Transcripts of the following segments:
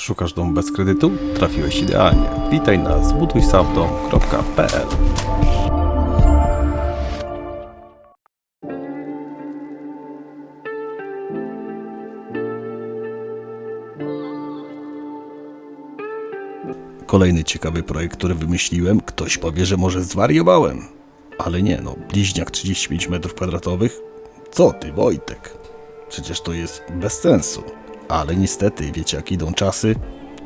Szukasz domu bez kredytu? Trafiłeś idealnie. Witaj na zbudujsamdom.pl Kolejny ciekawy projekt, który wymyśliłem. Ktoś powie, że może zwariowałem. Ale nie, no, bliźniak 35 m2? Co ty, Wojtek? Przecież to jest bez sensu. Ale niestety, wiecie jak idą czasy?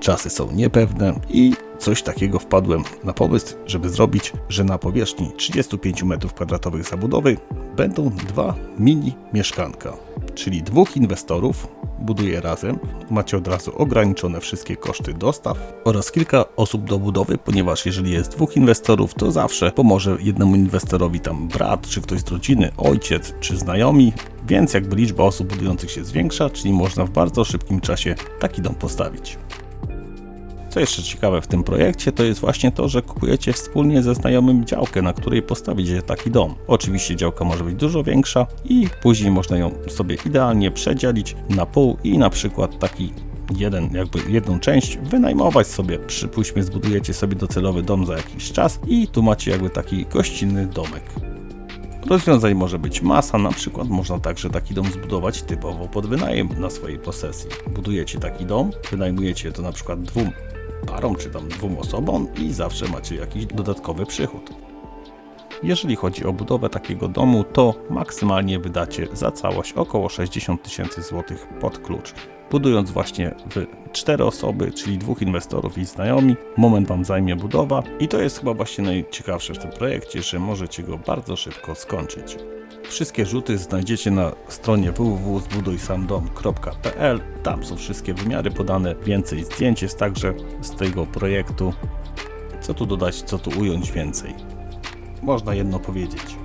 Czasy są niepewne i coś takiego wpadłem na pomysł, żeby zrobić, że na powierzchni 35 m2 zabudowy będą dwa mini mieszkanka. Czyli dwóch inwestorów buduje razem, macie od razu ograniczone wszystkie koszty dostaw oraz kilka osób do budowy, ponieważ jeżeli jest dwóch inwestorów, to zawsze pomoże jednemu inwestorowi tam brat, czy ktoś z rodziny, ojciec, czy znajomi, więc jakby liczba osób budujących się zwiększa, czyli można w bardzo szybkim czasie taki dom postawić. Co jeszcze ciekawe w tym projekcie, to jest właśnie to, że kupujecie wspólnie ze znajomym działkę, na której postawicie taki dom. Oczywiście działka może być dużo większa i później można ją sobie idealnie przedzielić na pół i na przykład taki jeden, jakby jedną część wynajmować sobie. Przypuśćmy, zbudujecie sobie docelowy dom za jakiś czas i tu macie jakby taki gościnny domek. Rozwiązań może być masa, na przykład można także taki dom zbudować typowo pod wynajem na swojej posesji. Budujecie taki dom, wynajmujecie to na przykład dwóm parom czy tam dwóm osobom i zawsze macie jakiś dodatkowy przychód. Jeżeli chodzi o budowę takiego domu, to maksymalnie wydacie za całość około 60 tysięcy złotych pod klucz. Budując właśnie w cztery osoby, czyli dwóch inwestorów i znajomi, moment Wam zajmie budowa i to jest chyba właśnie najciekawsze w tym projekcie, że możecie go bardzo szybko skończyć. Wszystkie rzuty znajdziecie na stronie www.zbudujsamdom.pl. Tam są wszystkie wymiary podane, więcej zdjęć jest także z tego projektu. Co tu dodać, co tu ująć więcej? Można jedno powiedzieć.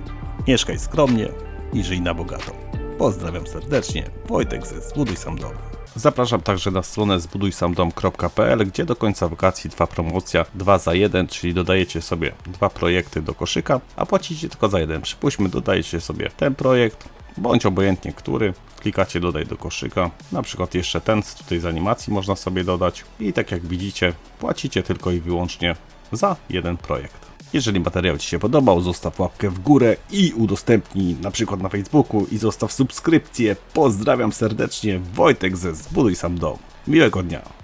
Mieszkaj skromnie i żyj na bogato. Pozdrawiam serdecznie, Wojtek ze Zbuduj Sam Dom. Zapraszam także na stronę zbudujsamdom.pl, gdzie do końca wakacji trwa promocja 2 za 1, czyli dodajecie sobie dwa projekty do koszyka, a płacicie tylko za jeden. Przypuśćmy, dodajecie sobie ten projekt, bądź obojętnie który, klikacie dodaj do koszyka, na przykład jeszcze ten tutaj z animacji można sobie dodać i tak jak widzicie, płacicie tylko i wyłącznie za jeden projekt. Jeżeli materiał Ci się podobał, zostaw łapkę w górę i udostępnij na przykład na Facebooku i zostaw subskrypcję. Pozdrawiam serdecznie, Wojtek ze Zbuduj Sam Dom. Miłego dnia.